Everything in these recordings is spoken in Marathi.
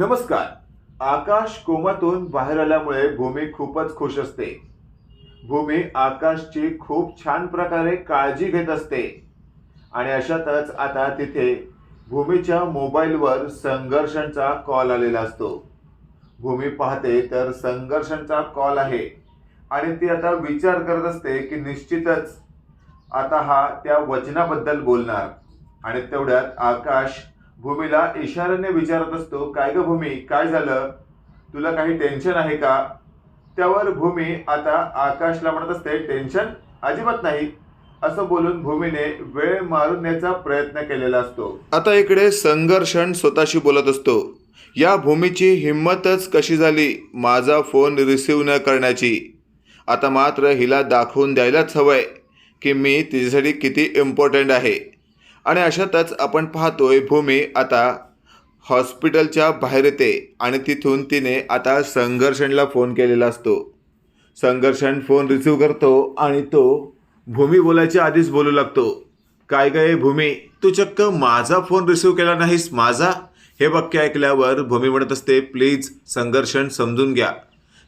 नमस्कार. आकाश कोमातून बाहेर आल्यामुळे भूमी खूपच खुश असते. भूमी आकाशची खूप छान प्रकारे काळजी घेत असते. आणि अशातच आता तिथे भूमीच्या मोबाईलवर संघर्षांचा कॉल आलेला असतो. भूमी पाहते तर संघर्षांचा कॉल आहे. आणि ती आता विचार करत असते की निश्चितच आता हा त्या वचनाबद्दल बोलणार. आणि तेवढ्यात आकाश भूमीला इशाऱ्याने विचारत असतो काय ग भूमी? काय झालं? तुला काही टेन्शन आहे का? त्यावर भूमी आता आकाशला म्हणत असते टेन्शन अजिबात नाही. असं बोलून भूमीने वेळ मारण्याचा प्रयत्न केलेला असतो. आता इकडे संघर्षण स्वतःशी बोलत असतो. या भूमीची हिंमतच कशी झाली? माझा फोन रिसीव्ह न करण्याची. आता मात्र हिला दाखवून द्यायलाच हवंय की मी तिच्यासाठी किती इम्पॉर्टंट आहे. आणि अशातच आपण पाहतोय भूमी आता हॉस्पिटलच्या बाहेर येते आणि तिथून तिने आता संघर्षणला फोन केलेला असतो. संघर्षण फोन रिसीव करतो आणि तो भूमी बोलायच्या आधीच बोलू लागतो. काय काय भूमी? तू चक्क माझा फोन रिसीव केला नाहीस माझा? हे वाक्य ऐकल्यावर भूमी म्हणत असते प्लीज संघर्षण समजून घ्या.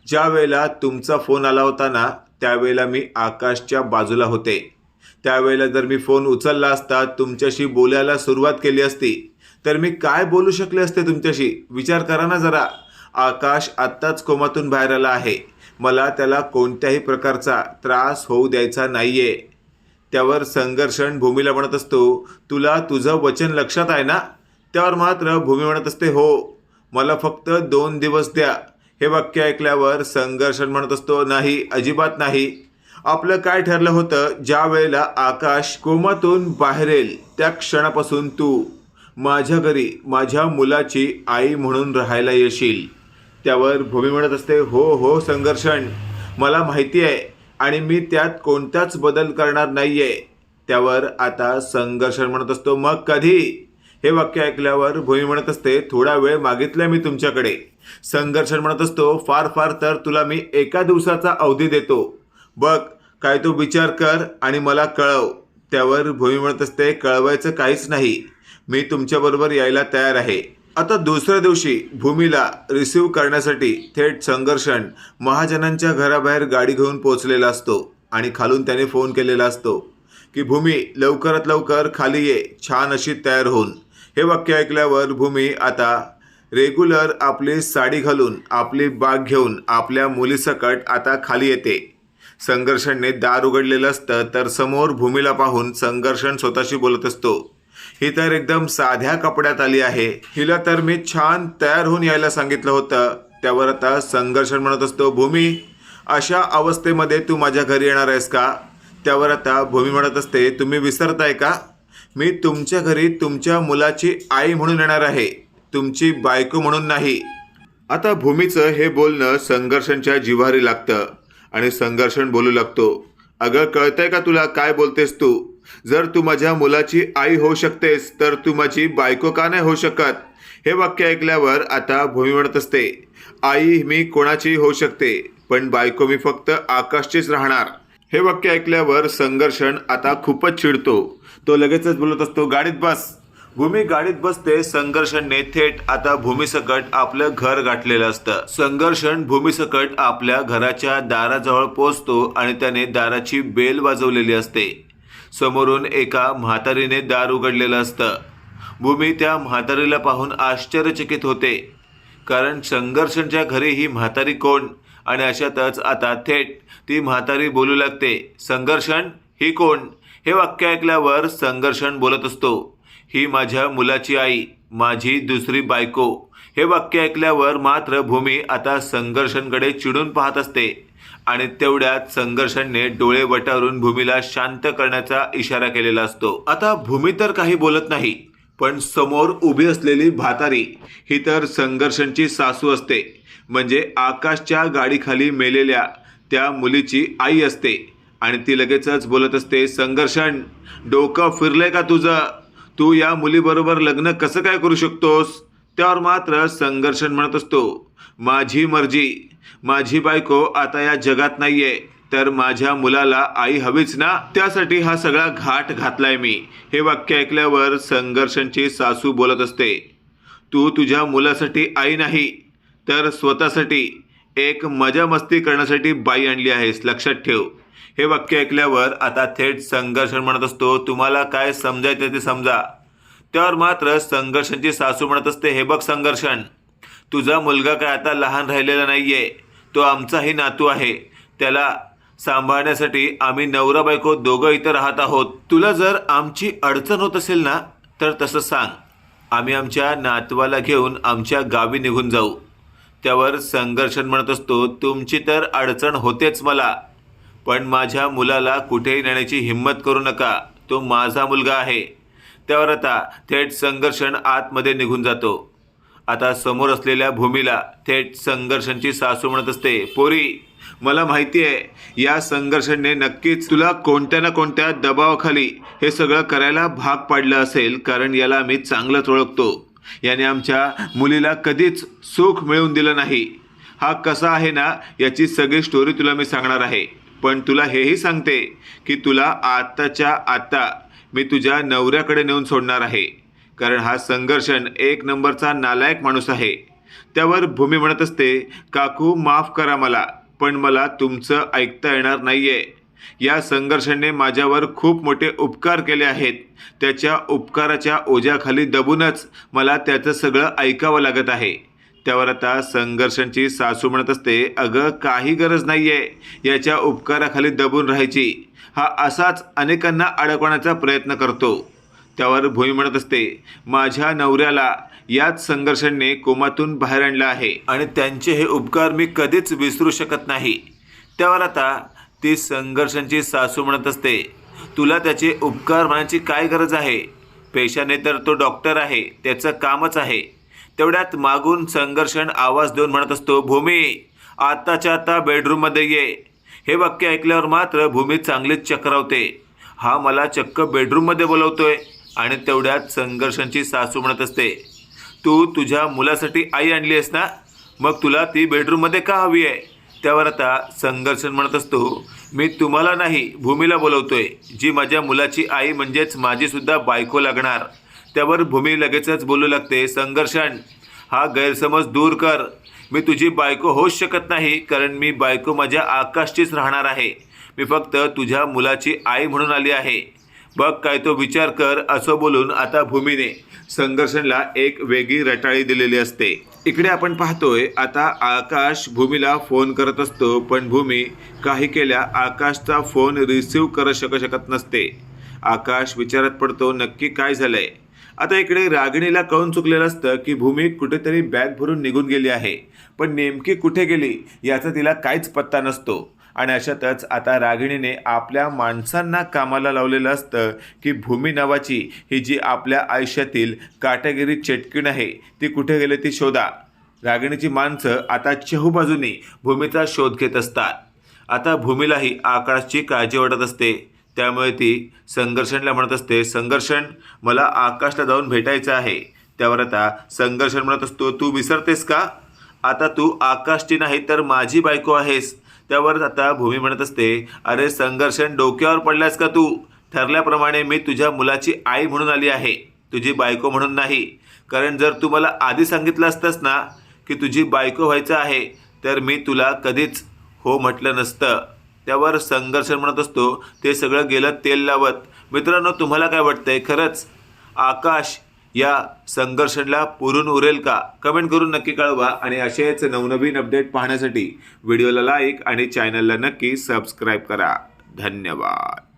ज्या वेळेला तुमचा फोन आला होता ना त्यावेळेला मी आकाशच्या बाजूला होते. त्यावेळेला जर मी फोन उचलला असता तुमच्याशी बोलायला सुरुवात केली असती तर मी काय बोलू शकले असते तुमच्याशी? विचार करा ना जरा. आकाश आत्ताच कोमातून बाहेर आला आहे. मला त्याला कोणत्याही प्रकारचा त्रास होऊ द्यायचा नाही आहे त्यावर संघर्षण भूमीला म्हणत असतो तुला तुझं वचन लक्षात आहे ना? त्यावर मात्र भूमी म्हणत असते हो. मला फक्त दोन दिवस द्या. हे वाक्य ऐकल्यावर संघर्षण म्हणत असतो नाही अजिबात नाही. आपलं काय ठरलं होतं? ज्या वेळेला आकाश कोमातून बाहेर येईल त्या क्षणापासून तू माझ्या घरी माझ्या मुलाची आई म्हणून राहायला येशील. त्यावर भूमी म्हणत असते हो हो संघर्षण. मला माहिती आहे आणि मी त्यात कोणताच बदल करणार नाही आहे त्यावर आता संघर्षण म्हणत असतो मग कधी? हे वाक्य ऐकल्यावर भूमी म्हणत असते थोडा वेळ मागितलाय मी तुमच्याकडे. संघर्षण म्हणत असतो फार फार तर तुला मी एका दिवसाचा अवधी देतो. बघ काय तो विचार कर आणि मला कळव. त्यावर भूमी म्हणत असते कळवायचं काहीच नाही. मी तुमच्याबरोबर यायला तयार आहे. आता दुसऱ्या दिवशी भूमीला रिसीव करण्यासाठी थेट संघर्षण महाजनांच्या घराबाहेर गाडी घेऊन पोचलेला असतो आणि खालून त्याने फोन केलेला असतो की भूमी लवकरात लवकर खाली ये. छान अशी तयार होऊन. हे वाक्य ऐकल्यावर भूमी आता रेग्युलर आपली साडी घालून आपली बाग घेऊन आपल्या मुलीसकट आता खाली येते. संघर्षणने दार उघडलेलं असतं तर समोर भूमीला पाहून संघर्षण स्वतःशी बोलत असतो. ही तर एकदम साध्या कपड्यात आली आहे. हिला तर मी छान तयार होऊन यायला सांगितलं होतं. त्यावर आता संघर्षण म्हणत असतो भूमी अशा अवस्थेमध्ये तू माझ्या घरी येणार आहेस का? त्यावर आता भूमी म्हणत असते तुम्ही विसरताय का? मी तुमच्या घरी तुमच्या मुलाची आई म्हणून येणार आहे. तुमची बायको म्हणून नाही. आता भूमीचं हे बोलणं संघर्षांच्या जिव्हारी लागतं. आणि संघर्षण बोलू लागतो. अगं कळतंय का तुला काय बोलतेस तू? जर तू माझ्या मुलाची आई होऊ शकतेस तर तू माझी बायको का नाही होऊ शकत? हे वाक्य ऐकल्यावर आता भूमी म्हणत असते आई मी कोणाचीही होऊ शकते पण बायको मी फक्त आकाशचीच राहणार. हे वाक्य ऐकल्यावर संघर्षण आता खूपच चिडतो. तो लगेचच बोलत असतो गाडीत बस. भूमी गाडीत बसते संघर्षणने थेट आता भूमीसकट आपलं घर गाठलेलं असतं. संघर्षण भूमीसकट आपल्या घराच्या दाराजवळ पोचतो आणि त्याने दाराची बेल वाजवलेली असते. समोरून एका म्हातारीने दार उघडलेलं असतं. भूमी त्या म्हातारीला पाहून आश्चर्यचकित होते. कारण संघर्षणच्या घरी ही म्हातारी कोण? आणि अशातच आता थेट ती म्हातारी बोलू लागते संघर्षण? ही कोण? हे वाक्य ऐकल्यावर संघर्षण बोलत असतो. ही माझ्या मुलाची आई माझी दुसरी बायको. हे वाक्य ऐकल्यावर मात्र भूमी आता संघर्षणकडे चिडून पाहत असते आणि तेवढ्यात संघर्षणने डोळे वटारून भूमीला शांत करण्याचा इशारा केलेला असतो. आता भूमी तर काही बोलत नाही पण समोर उभी असलेली भातारी ही तर संघर्षणची सासू असते. म्हणजे आकाशच्या गाडीखाली मेलेल्या त्या मुलीची आई असते आणि ती लगेचच बोलत असते संघर्षण डोकं फिरलंय का तुझं? तू या मुलीबरोबर लग्न कसं काय करू शकतोस? त्यावर मात्र संघर्षण म्हणत असतो. माझी मर्जी. माझी बायको आता या जगात नाहीये. तर माझ्या मुलाला आई हवीच ना? त्यासाठी हा सगळा घाट घातलाय मी. हे वाक्य ऐकल्यावर संघर्षणची सासू बोलत असते. तू तुझ्या मुलासाठी आई नाही तर स्वतःसाठी. एक मजा मस्ती करण्यासाठी बाई आणली आहेस लक्षात ठेव. हे वाक्य ऐकल्यावर आता थेट संघर्षण म्हणत असतो. तुम्हाला काय समजायचं ते समजा. त्यावर मात्र संघर्षांची सासू म्हणत असते हे बघ संघर्षण तुझा मुलगा काय आता लहान राहिलेला नाही आहे तो आमचाही नातू आहे. त्याला सांभाळण्यासाठी आम्ही नवरा बायको दोघं इथं राहत आहोत. तुला जर आमची अडचण होत असेल ना तर तसं सांग. आम्ही आमच्या नातवाला घेऊन आमच्या गावी निघून जाऊ. त्यावर संघर्षण म्हणत असतो तुमची तर अडचण होतेच मला पण माझ्या मुलाला कुठेही नेण्याची हिंमत करू नका. तो माझा मुलगा आहे. त्यावर आता थेट संघर्षण आतमध्ये निघून जातो. आता समोर असलेल्या भूमीला थेट संघर्षणची सासू म्हणत असते पोरी मला माहिती आहे या संघर्षाने नक्कीच तुला कोणत्या ना कोणत्या दबावाखाली हे सगळं करायला भाग पाडलं असेल कारण याला मी चांगलंच ओळखतो. याने आमच्या मुलीला कधीच सुख मिळवून दिलं नाही. हा कसा आहे ना याची सगळी स्टोरी तुला मी सांगणार आहे. पण तुला हेही सांगते की तुला आत्ताच्या आत्ता मी तुझ्या नवऱ्याकडे नेऊन सोडणार आहे. कारण हा संघर्षण एक नंबरचा नालायक माणूस आहे. त्यावर भूमी म्हणत असते काकू माफ करा मला पण मला तुमचं ऐकता येणार नाही आहे या संघर्षाने माझ्यावर खूप मोठे उपकार केले आहेत. त्याच्या उपकाराच्या ओझ्याखाली दबूनच मला त्याचं सगळं ऐकावं लागत आहे. त्यावर आता संघर्षांची सासू म्हणत असते अगं काही गरज नाही आहे याच्या उपकाराखाली दबून राहायची. हा असाच अनेकांना अडकवण्याचा प्रयत्न करतो. त्यावर भूमी म्हणत असते माझ्या नवऱ्याला याच संघर्षाने कोमातून बाहेर आणलं आहे आणि त्यांचे हे उपकार मी कधीच विसरू शकत नाही. त्यावर आता ती संघर्षांची सासू म्हणत असते. तुला त्याचे उपकार म्हणायची काय गरज आहे? पेशाने तर तो डॉक्टर आहे त्याचं कामच आहे. तेवढ्यात मागून संघर्षण आवाज देऊन म्हणत असतो भूमी आत्ताच्या आता बेडरूममध्ये ये. हे वाक्य ऐकल्यावर मात्र भूमी चांगलीच चक्रावते. हा मला चक्क बेडरूममध्ये बोलवतोय. आणि तेवढ्यात संघर्षांची सासू म्हणत असते तू तुझ्या मुलासाठी आई आणली आहेस ना? मग तुला ती बेडरूममध्ये का हवी आहे? त्यावर आता संघर्षण म्हणत असतो. मी तुम्हाला नाही भूमीला बोलवतोय. जी माझ्या मुलाची आई म्हणजेच माझीसुद्धा बायको लागणार. त्यावर भूमी लगेचच बोलू लागते संघर्षण. हा गैरसमज दूर कर. मी तुझी बायको होऊच शकत नाही कारण मी बायको माझ्या आकाशचीच राहणार आहे. मी फक्त तुझ्या मुलाची आई म्हणून आली आहे. बघ काय तो विचार कर असं बोलून आता भूमीने संघर्षणला एक वेगळी रटाळी दिलेली असते. इकडे आपण पाहतोय आता आकाश भूमीला फोन करत असतो पण भूमी काही केल्या आकाशचा फोन रिसीव्ह करू शक शकत नसते. आकाश विचारात पडतो नक्की काय झालंय? आता इकडे रागिणीला कळून चुकलेलं असतं की भूमी कुठेतरी बॅग भरून निघून गेली आहे. पण नेमकी कुठे गेली याचा तिला काहीच पत्ता नसतो. आणि अशातच आता रागिणीने आपल्या माणसांना कामाला लावलेलं असतं की भूमी नावाची ही जी आपल्या आयुष्यातील काटेगिरी चेटकीण आहे ती कुठे गेली ती शोधा. रागिणीची माणसं आता चहूबाजूनी भूमीचा शोध घेत असतात. आता भूमीलाही आकाशची काळजी वाटत असते. त्यामुळे ती संघर्षणला म्हणत असते संघर्षण मला आकाशला जाऊन भेटायचं आहे. त्यावर आता संघर्षण म्हणत असतो तू विसरतेस का? आता तू आकाशची नाही तर माझी बायको आहेस. त्यावर आता भूमी म्हणत असते अरे संघर्षण डोक्यावर पडल्यास का तू? ठरल्याप्रमाणे मी तुझ्या मुलाची आई म्हणून आली आहे तुझी बायको म्हणून नाही. कारण जर तू मला आधी सांगितलं असतंस ना की तुझी बायको व्हायचं आहे तर मी तुला कधीच हो म्हटलं नसतं. त्यावर संघर्षण म्हणत असतो ते सगळं गेलं तेल लावत. मित्रांनो तुम्हाला काय वाटतंय? खरंच आकाश या संघर्षणला पुरून उरेल का? कमेंट करून नक्की कळवा आणि असेच नवनवीन अपडेट पाहण्यासाठी व्हिडिओला लाईक आणि चॅनलला नक्की सबस्क्राईब करा. धन्यवाद.